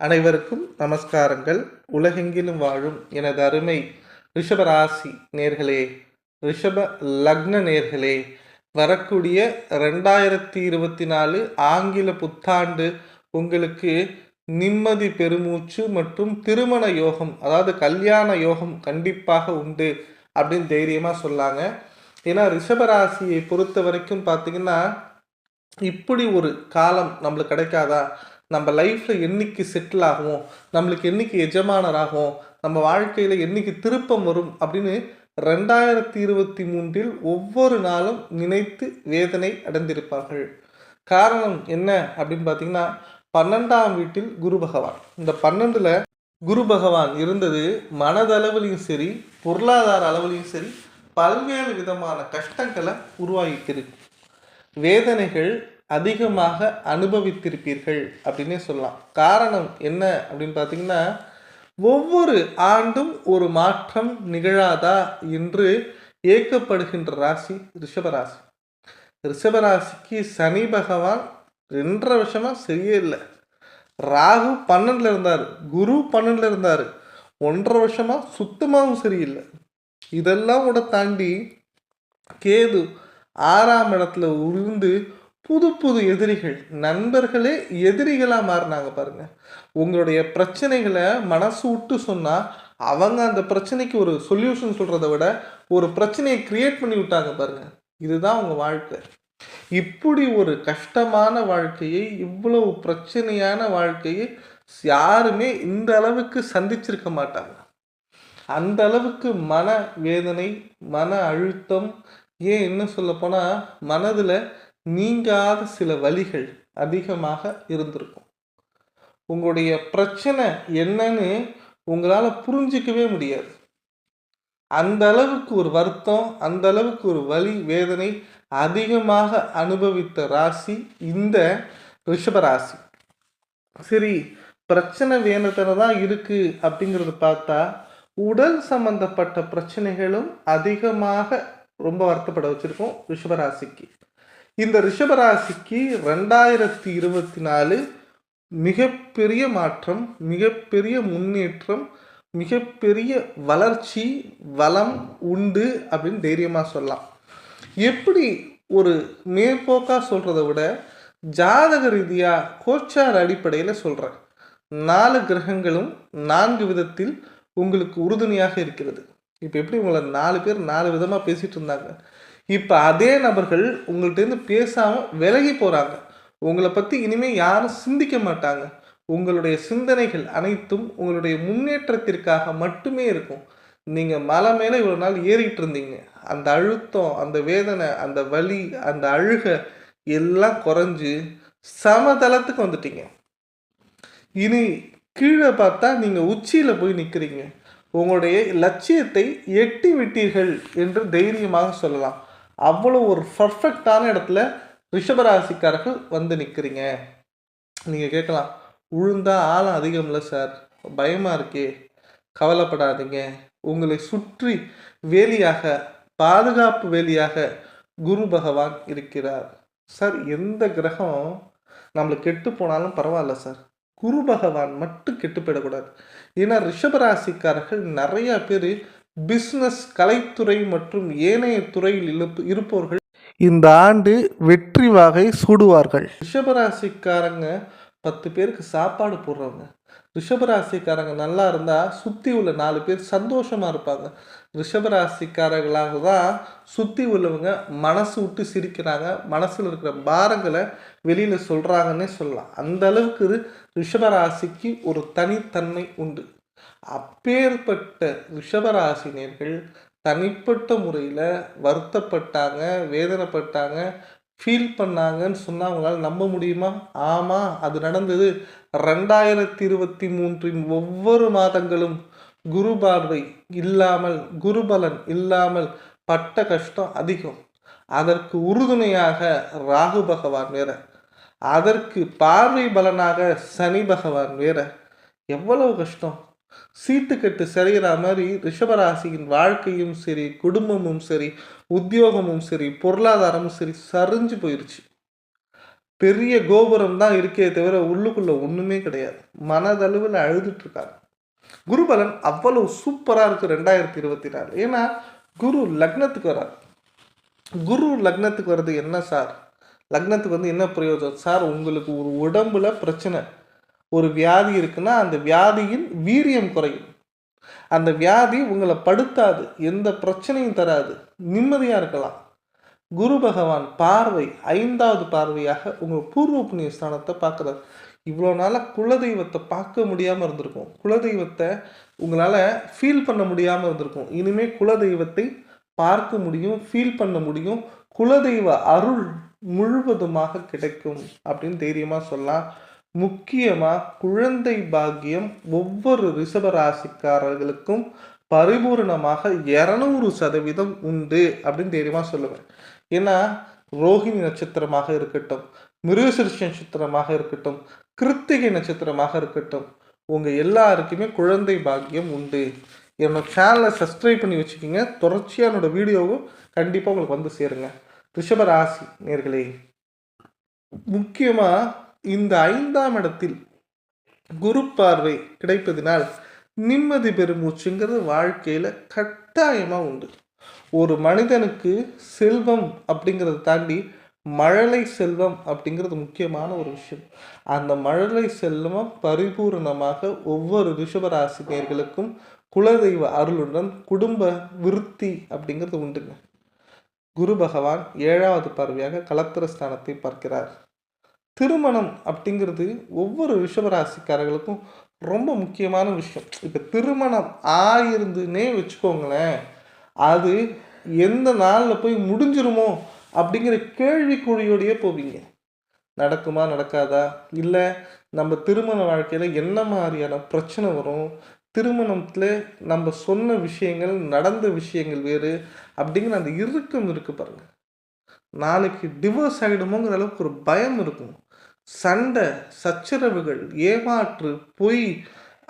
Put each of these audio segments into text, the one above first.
அனைவருக்கும் நமஸ்காரங்கள். உலகெங்கிலும் வாழும் எனது அருமை ரிஷபராசி நேர்களே ரிஷப லக்ன நேர்களே வரக்கூடிய ரெண்டாயிரத்தி இருபத்தி நாலு ஆங்கில புத்தாண்டு உங்களுக்கு நிம்மதி பெருமூச்சு மற்றும் திருமண யோகம் அதாவது கல்யாண யோகம் கண்டிப்பாக உண்டு அப்படின்னு தைரியமாக சொல்லாங்க. ஏன்னா ரிஷபராசியை பொறுத்த வரைக்கும் பார்த்தீங்கன்னா இப்படி ஒரு காலம் நம்மளுக்கு கிடைக்காதா? நம்ம லைஃப்பில் என்னைக்கு செட்டில் ஆகும் நம்மளுக்கு என்னைக்கு எஜமானராகும் நம்ம வாழ்க்கையில் என்னைக்கு திருப்பம் வரும் அப்படின்னு ரெண்டாயிரத்தி இருபத்தி மூன்றில் ஒவ்வொரு நாளும் நினைத்து வேதனை அடைந்திருப்பார்கள். காரணம் என்ன அப்படின்னு பார்த்தீங்கன்னா பன்னெண்டாம் வீட்டில் குரு பகவான். இந்த பன்னெண்டில் குரு பகவான் இருந்தது மனதளவுலையும் சரி பொருளாதார அளவுலையும் சரி பல்வேறு விதமான கஷ்டங்களை உருவாகிக்கிறது வேதனைகள் அதிகமாக அனுபவித்திருப்பீர்கள் அப்படின்னே சொல்லலாம். காரணம் என்ன அப்படின்னு பார்த்தீங்கன்னா ஒவ்வொரு ஆண்டும் ஒரு மாற்றம் நிகழாதா என்று ஏக்கப்படுகின்ற ராசி ரிஷபராசி ரிஷபராசிக்கு சனி பகவான் ரெண்டரை வருஷமாக சரியே இல்லை. ராகு பன்னெண்டில் இருந்தார் குரு பன்னெண்டில் இருந்தார். ஒன்றரை வருஷமாக சுத்தமாகவும் சரியில்லை. இதெல்லாம் கூட தாண்டி கேது ஆறாம் இடத்துல உருந்து புது புது எதிரிகள் நண்பர்களே எதிரிகளாக மாறினாங்க பாருங்க. உங்களுடைய பிரச்சனைகளை மனசு விட்டு சொன்னால் அவங்க அந்த பிரச்சனைக்கு ஒரு சொல்யூஷன் சொல்கிறத விட ஒரு பிரச்சனையை கிரியேட் பண்ணி விட்டாங்க பாருங்க. இதுதான் உங்கள் வாழ்க்கை. இப்படி ஒரு கஷ்டமான வாழ்க்கையை இவ்வளவு பிரச்சனையான வாழ்க்கையை யாருமே இந்த அளவுக்கு சந்திச்சிருக்க மாட்டாங்க. அந்த அளவுக்கு மன வேதனை மன அழுத்தம் ஏன் என்ன சொல்ல போனால் மனதில் நீங்காத சில வழிகள் அதிகமாக இருந்திருக்கும். உங்களுடைய பிரச்சனை என்னன்னு உங்களால் புரிஞ்சிக்கவே முடியாது. அந்த அளவுக்கு ஒரு வருத்தம் அந்த அளவுக்கு ஒரு வலி வேதனை அதிகமாக அனுபவித்த ராசி இந்த ரிஷபராசி சரி பிரச்சனை வேணத்தனை தான் இருக்குது அப்படிங்கிறது பார்த்தா உடல் சம்பந்தப்பட்ட பிரச்சனைகளும் அதிகமாக ரொம்ப வருத்தப்பட வச்சுருக்கோம் ரிஷபராசிக்கு இந்த ரிஷபராசிக்கு ரெண்டாயிரத்தி இருபத்தி நாலு மிகப்பெரிய மாற்றம் மிகப்பெரிய முன்னேற்றம் மிகப்பெரிய வளர்ச்சி வளம் உண்டு அப்படின்னு தைரியமாக சொல்லலாம். எப்படி ஒரு மேற்போக்காக சொல்கிறத விட ஜாதக ரீதியாக கோச்சார் அடிப்படையில் சொல்கிறேன் நாலு கிரகங்களும் நான்கு விதத்தில் உங்களுக்கு உறுதுணையாக இருக்கிறது. இப்போ எப்படி உங்களை நாலு பேர் நாலு விதமாக பேசிகிட்டு இருந்தாங்க? இப்போ அதே நபர்கள் உங்கள்கிட்டருந்து பேசாமல் விலகி போகிறாங்க உங்களை பற்றி இனிமேல் யாரும் சிந்திக்க மாட்டாங்க. உங்களுடைய சிந்தனைகள் அனைத்தும் உங்களுடைய முன்னேற்றத்திற்காக மட்டுமே இருக்கும். நீங்கள் மலை மேலே இவ்வளோ நாள் ஏறிட்டு இருந்தீங்க. அந்த அழுத்தம் அந்த வேதனை அந்த வலி அந்த அழுக எல்லாம் குறைஞ்சு சமதளத்துக்கு வந்துட்டீங்க. இனி கீழே பார்த்தா நீங்கள் உச்சியில் போய் நிற்கிறீங்க உங்களுடைய லட்சியத்தை எட்டி விட்டீர்கள் என்று தைரியமாக சொல்லலாம். அவ்வளோ ஒரு பர்ஃபெக்டான இடத்துல ரிஷபராசிக்காரர்கள் வந்து நிற்கிறீங்க நீங்கள் கேட்கலாம் உழுந்தா ஆழம் அதிகம் இல்லை சார் பயமாக இருக்கே. கவலைப்படாதீங்க. உங்களை சுற்றி வேலியாக பாதுகாப்பு வேலியாக குரு பகவான் இருக்கிறார். சார் எந்த கிரகம் நம்மளுக்கு கெட்டு போனாலும் பரவாயில்ல சார் குரு பகவான் மட்டும் கெட்டு போயிடக்கூடாது. ஏன்னா ரிஷபராசிக்காரர்கள் நிறையா பேர் பிஸ்னஸ் கலைத்துறை மற்றும் ஏனைய துறையில் இருப்பவர்கள் இந்த ஆண்டு வெற்றி வாகை சூடுவார்கள். ரிஷபராசிக்காரங்க பத்து பேருக்கு சாப்பாடு போடுறவங்க. ரிஷபராசிக்காரங்க நல்லா இருந்தால் சுற்றி உள்ள நாலு பேர் சந்தோஷமாக இருப்பாங்க. ரிஷபராசிக்காரர்களாக தான் சுற்றி உள்ளவங்க மனசு விட்டு சிரிக்கிறாங்க. மனசில் இருக்கிற பாரங்களை வெளியில் சொல்கிறாங்கன்னே சொல்லலாம். அந்த அளவுக்கு ரிஷபராசிக்கு ஒரு தனித்தன்மை உண்டு. அப்பேற்பட்ட ரிஷபராசினியர்கள் தனிப்பட்ட முறையில் வருத்தப்பட்டாங்க வேதனைப்பட்டாங்க ஃபீல் பண்ணாங்கன்னு சொன்னால் அவங்களால் நம்ப முடியுமா? ஆமாம் அது நடந்தது. ரெண்டாயிரத்தி இருபத்தி மூன்றின் ஒவ்வொரு மாதங்களும் குரு பார்வை இல்லாமல் குருபலன் இல்லாமல் பட்ட கஷ்டம் அதிகம். அதற்கு உறுதுணையாக ராகு பகவான் வேற. அதற்கு பார்வை பலனாக சனி பகவான் வேற. எவ்வளவு கஷ்டம்? சீட்டுக்கட்டு சரிகிற மாதிரி ரிஷபராசியின் வாழ்க்கையும் சரி குடும்பமும் சரி உத்தியோகமும் சரி பொருளாதாரமும் சரி சரிஞ்சு போயிடுச்சு பெரிய கோபுரம் தான் இருக்கே தவிர உள்ளுக்குள்ள ஒண்ணுமே கிடையாது. மனதளவில் அழுதுட்டு இருக்காங்க. குருபலன் அவ்வளவு சூப்பரா இருக்கு ரெண்டாயிரத்தி இருபத்தி நாலு. ஏன்னா குரு லக்னத்துக்கு வரார். குரு லக்னத்துக்கு வர்றது என்ன சார்? லக்னத்துக்கு வந்து என்ன பிரயோஜனம்? சார் உங்களுக்கு ஒரு உடம்புல பிரச்சனை. ஒரு வியாதி இருக்குன்னா அந்த வியாதியின் வீரியம் குறையும். அந்த வியாதி உங்களை படுத்தாது எந்த பிரச்சனையும் தராது நிம்மதியாக இருக்கலாம். குரு பகவான் பார்வை ஐந்தாவது பார்வையாக உங்கள் பூர்வ புண்ணிய ஸ்தானத்தை பார்க்குறாரு. இவ்வளோ நாளாக குலதெய்வத்தை பார்க்க முடியாமல் இருந்திருக்கும். குலதெய்வத்தை உங்களால் ஃபீல் பண்ண முடியாமல் இருந்திருக்கும். இனிமேல் குலதெய்வத்தை பார்க்க முடியும் ஃபீல் பண்ண முடியும். குலதெய்வ அருள் முழுவதுமாக கிடைக்கும் அப்படின்னு தைரியமாக சொல்லலாம். முக்கியமாக குழந்தை பாக்கியம் ஒவ்வொரு ரிஷப பரிபூர்ணமாக பரிபூரணமாக இரநூறு சதவீதம் உண்டு அப்படின்னு தைரியமாக சொல்லுவேன். ஏன்னா ரோஹிணி நட்சத்திரமாக இருக்கட்டும் மிருகசிருஷ நட்சத்திரமாக இருக்கட்டும் கிருத்திகை நட்சத்திரமாக இருக்கட்டும் உங்கள் எல்லாருக்குமே குழந்தை பாக்கியம் உண்டு. என்னோட சேனலை சப்ஸ்கிரைப் பண்ணி வச்சுக்கோங்க. தொடர்ச்சியாக என்னோடய வீடியோவும் கண்டிப்பாக உங்களுக்கு வந்து சேருங்க. ரிஷபராசி நேர்களே முக்கியமாக இந்த ஐந்தாம் இடத்தில் குரு பார்வை கிடைப்பதினால் நிம்மதி பெருமூச்சுங்கிறது வாழ்க்கையில் கட்டாயமாக உண்டு. ஒரு மனிதனுக்கு செல்வம் அப்படிங்கிறத தாண்டி மழலை செல்வம் அப்படிங்கிறது முக்கியமான ஒரு விஷயம். அந்த மழலை செல்வம் பரிபூரணமாக ஒவ்வொரு ரிஷபராசினியர்களுக்கும் குலதெய்வ அருளுடன் குடும்ப விருத்தி அப்படிங்கிறது உண்டுங்க. குரு பகவான் ஏழாவது பார்வையாக கலத்திர ஸ்தானத்தை பார்க்கிறார். திருமணம் அப்படிங்கிறது ஒவ்வொரு ரிஷபராசிக்காரர்களுக்கும் ரொம்ப முக்கியமான விஷயம். இப்போ திருமணம் ஆயிருந்துன்னே வச்சுக்கோங்களேன் அது எந்த நாளில் போய் முடிஞ்சிருமோ அப்படிங்கிற கேள்விக்குழியோடையே போவீங்க. நடக்குமா நடக்காதா? இல்லை நம்ம திருமண வாழ்க்கையில் என்ன மாதிரியான பிரச்சனை வரும்? திருமணத்தில் நம்ம சொன்ன விஷயங்கள் நடந்த விஷயங்கள் வேறு அப்படிங்கிற அந்த இறுக்கம் இருக்குது பாருங்கள் நாளைக்கு டிவோர்ஸ் ஆகிடுமோங்கிற அளவுக்கு ஒரு பயம் இருக்கும். சண்டை சச்சரவுகள் ஏமாற்று பொய்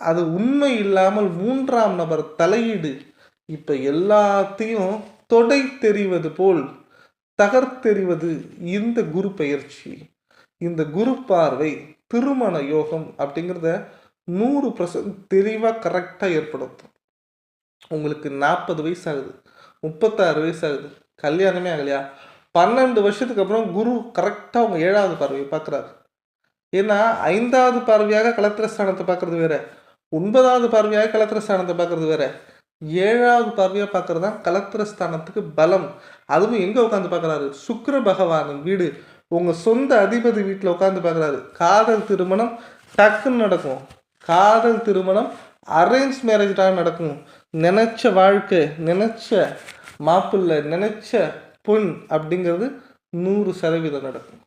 அது உண்மை இல்லாமல் மூன்றாம் நபர் தலையீடு. இப்போ எல்லாத்தையும் தொடை தெரிவது போல் தகர்த்தெறிவது இந்த குரு பயிற்சி. இந்த குரு பார்வை திருமண யோகம் அப்படிங்கிறத நூறு பர்சன்ட் தெளிவாக கரெக்டாக ஏற்படுத்தும். உங்களுக்கு நாற்பது வயசு ஆகுது முப்பத்தாறு வயசு ஆகுது கல்யாணமே ஆகலையா? பன்னெண்டு வருஷத்துக்கு அப்புறம் குரு கரெக்டாக உங்கள் ஏழாவது பார்வையை பார்க்குறாரு. ஏன்னா ஐந்தாவது பார்வையாக கலத்திர ஸ்தானத்தை பார்க்கறது வேற. ஒன்பதாவது பார்வையாக கலத்திர ஸ்தானத்தை பார்க்கறது வேற. ஏழாவது பார்வையாக பார்க்கறது தான் கலத்திர ஸ்தானத்துக்கு பலம். அதுவும் எங்கே உட்காந்து பார்க்குறாரு? சுக்கர பகவானின் வீடு. உங்கள் சொந்த அதிபதி வீட்டில் உட்காந்து பார்க்குறாரு. காதல் திருமணம் டக்குன்னு நடக்கும். காதல் திருமணம் அரேஞ்ச் மேரேஜ் தான் நடக்கும். நினச்ச வாழ்க்கை நினச்ச மாப்பிள்ளை நினச்ச பொன் அப்படிங்கிறது நூறு சதவீதம் நடக்கும்.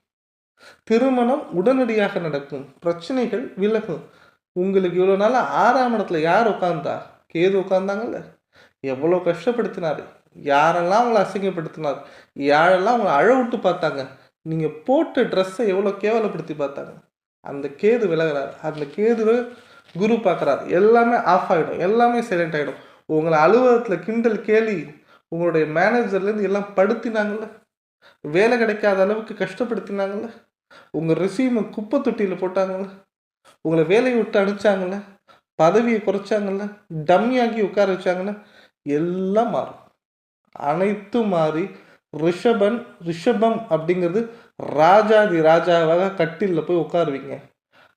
திருமணம் உடனடியாக நடக்கும். பிரச்சனைகள் விலகும். உங்களுக்கு இவ்வளோ நாள் ஆறாம் இடத்துல யார் உட்காந்தா கேது உட்காந்தாங்கல்ல எவ்வளோ கஷ்டப்படுத்தினார். யாரெல்லாம் அவங்களை அசிங்கப்படுத்தினார்? யாரெல்லாம் அவங்கள அழ விட்டு பார்த்தாங்க? நீங்கள் போட்ட ட்ரெஸ்ஸை எவ்வளோ கேவலப்படுத்தி பார்த்தாங்க? அந்த கேது விலகிறார். அந்த கேதுவை குரு பார்க்குறாரு. எல்லாமே ஆஃப் ஆகிடும் எல்லாமே சைலண்ட் ஆகிடும் உங்களை அலுவலகத்தில் கிண்டல் கேலி உங்களுடைய மேனேஜர்லேருந்து எல்லாம் படுத்தினாங்கல்ல? வேலை கிடைக்காத அளவுக்கு கஷ்டப்படுத்தினாங்கல்ல? உங்கள் ரிசீமை குப்பை தொட்டியில் போட்டாங்கல்ல? உங்களை வேலையை விட்டு அனுப்பிச்சாங்கல்ல? பதவியை குறைச்சாங்கல்ல? டம்மியாக்கி உட்கார வச்சாங்கல்ல? எல்லாம் மாறும். அனைத்தும் மாறி ரிஷபன் ரிஷபம் அப்படிங்கிறது ராஜாதி ராஜாவாக கட்டிலில் போய் உட்காருவீங்க.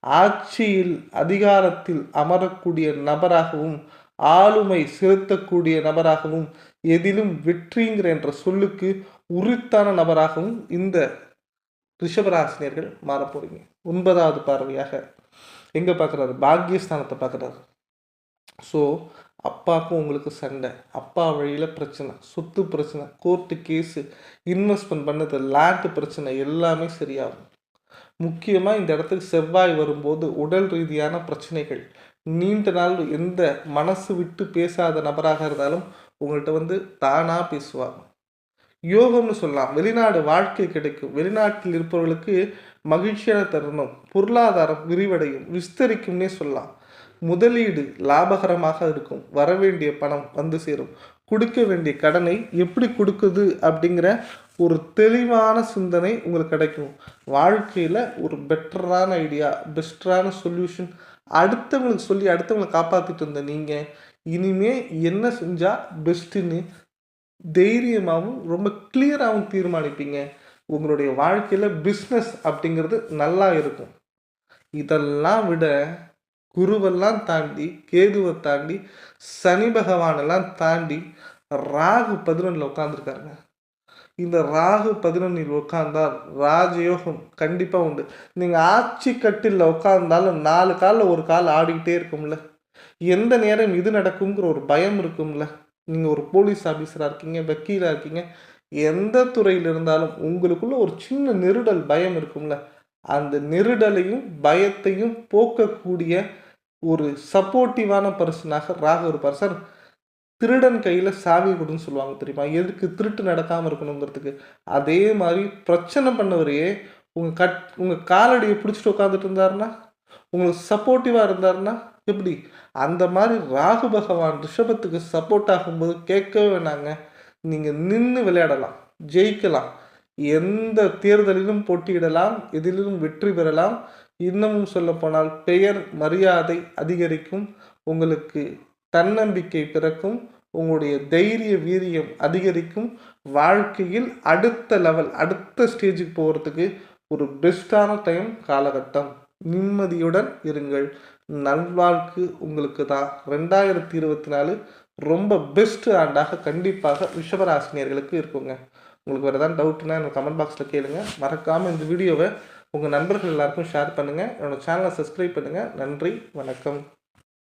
ஆட்சியில் அதிகாரத்தில் அமரக்கூடிய நபராகவும் ஆளுமை செலுத்தக்கூடிய நபராகவும் எதிலும் வெற்றிங்கிற என்ற சொல்லுக்கு உரித்தான நபராகவும் இந்த ரிஷபராசினியர்கள் மாற போகிறீங்க ஒன்பதாவது பார்வையாக எங்கே பார்க்குறாரு? பாக்கியஸ்தானத்தை பார்க்குறாரு. ஸோ அப்பாவுக்கும் உங்களுக்கு சண்டை. அப்பா வழியில் பிரச்சனை சொத்து பிரச்சனை கோர்ட்டு கேஸு இன்வெஸ்ட்மெண்ட் பண்ணது லேண்டு பிரச்சனை எல்லாமே சரியாகும். முக்கியமாக இந்த இடத்துக்கு செவ்வாய் வரும்போது உடல் ரீதியான பிரச்சனைகள். நீண்ட நாள் எந்த மனசு விட்டு பேசாத நபராக இருந்தாலும் உங்கள்கிட்ட வந்து தானாக பேசுவாங்க. யோகம்னு சொல்லலாம். வெளிநாடு வாழ்க்கை கிடைக்கும். வெளிநாட்டில் இருப்பவர்களுக்கு மகிழ்ச்சியான தருணம் பொருளாதாரம் விரிவடையும் விஸ்தரிக்கும்னே சொல்லலாம். முதலீடு லாபகரமாக இருக்கும். வரவேண்டிய பணம் வந்து சேரும். கொடுக்க வேண்டிய கடனை எப்படி கொடுக்குது அப்படிங்கிற ஒரு தெளிவான சிந்தனை உங்களுக்கு கிடைக்கும். வாழ்க்கையில் ஒரு பெட்டரான ஐடியா பெஸ்டரான சொல்யூஷன் அடுத்தவங்களுக்கு சொல்லி அடுத்தவங்களை காப்பாற்றிட்டு இருந்த நீங்கள் இனிமே என்ன செஞ்சால் பெஸ்ட்டுன்னு தைரியமாகவும் ரொம்ப கிளியராகவும் தீர்மானிப்பீங்க. உங்களுடைய வாழ்க்கையில் பிஸ்னஸ் அப்படிங்கிறது நல்லா இருக்கும். இதெல்லாம் விட குருவெல்லாம் தாண்டி கேதுவை தாண்டி சனி பகவானெல்லாம் தாண்டி ராகு பதினொன்றில் உட்காந்துருக்காருங்க இந்த ராகு பதினொன்றில் உட்கார்ந்தால் ராஜயோகம் கண்டிப்பாக உண்டு. நீங்கள் ஆட்சி கட்டில் உட்கார்ந்தாலும் நாலு காலில் ஒரு கால் ஆடிக்கிட்டே இருக்கும்ல. எந்த நேரம் இது நடக்குங்கிற ஒரு பயம் இருக்கும்ல. நீங்கள் ஒரு போலீஸ் ஆஃபீஸராக இருக்கீங்க வக்கீலாக இருக்கீங்க எந்த துறையில் இருந்தாலும் உங்களுக்குள்ள ஒரு சின்ன நெருடல் பயம் இருக்கும்ல. அந்த நெருடலையும் பயத்தையும் போக்கக்கூடிய ஒரு சப்போர்ட்டிவான பர்சனாக ராக ஒரு பர்சன் திருடன் கையில் சாவி கொடுன்னு சொல்லுவாங்க தெரியுமா? எதுக்கு திருட்டு நடக்காமல் இருக்கணுங்கிறதுக்கு. அதே மாதிரி பிரச்சனை பண்ணவரையே உங்கள் கட் உங்கள் காலடியை பிடிச்சிட்டு உட்காந்துட்டு இருந்தாருன்னா உங்களுக்கு சப்போர்ட்டிவாக இருந்தாருன்னா எப்படி? அந்த மாதிரி ராகு பகவான் ரிஷபத்துக்கு சப்போர்ட் ஆகும்போது கேட்கவே வேணாங்க. நீங்கள் நின்று விளையாடலாம் ஜெயிக்கலாம். எந்த தேர்தலிலும் போட்டியிடலாம் எதிலும் வெற்றி பெறலாம். இன்னமும் சொல்லப்போனால் பெயர் மரியாதை அதிகரிக்கும். உங்களுக்கு தன்னம்பிக்கை பிறக்கும். உங்களுடைய தைரிய வீரியம் அதிகரிக்கும். வாழ்க்கையில் அடுத்த லெவல் அடுத்த ஸ்டேஜுக்கு போகிறதுக்கு ஒரு பெஸ்ட்டான டைம் காலகட்டம். நிம்மதியுடன் இருங்கள். நல்வாழ்க்கு உங்களுக்கு தான் ரெண்டாயிரத்தி இருபத்தி நாலு ரொம்ப பெஸ்ட் ஆண்டாக கண்டிப்பாக ரிஷபராசினியர்களுக்கு இருக்குங்க. உங்களுக்கு வேறு ஏதாவது டவுட்னா எனக்கு கமெண்ட் பாக்ஸில் கேளுங்க. மறக்காமல் இந்த வீடியோவை உங்கள் நண்பர்கள் எல்லாருக்கும் ஷேர் பண்ணுங்கள் என்னோடய சேனலை சப்ஸ்கிரைப் பண்ணுங்கள் நன்றி வணக்கம்.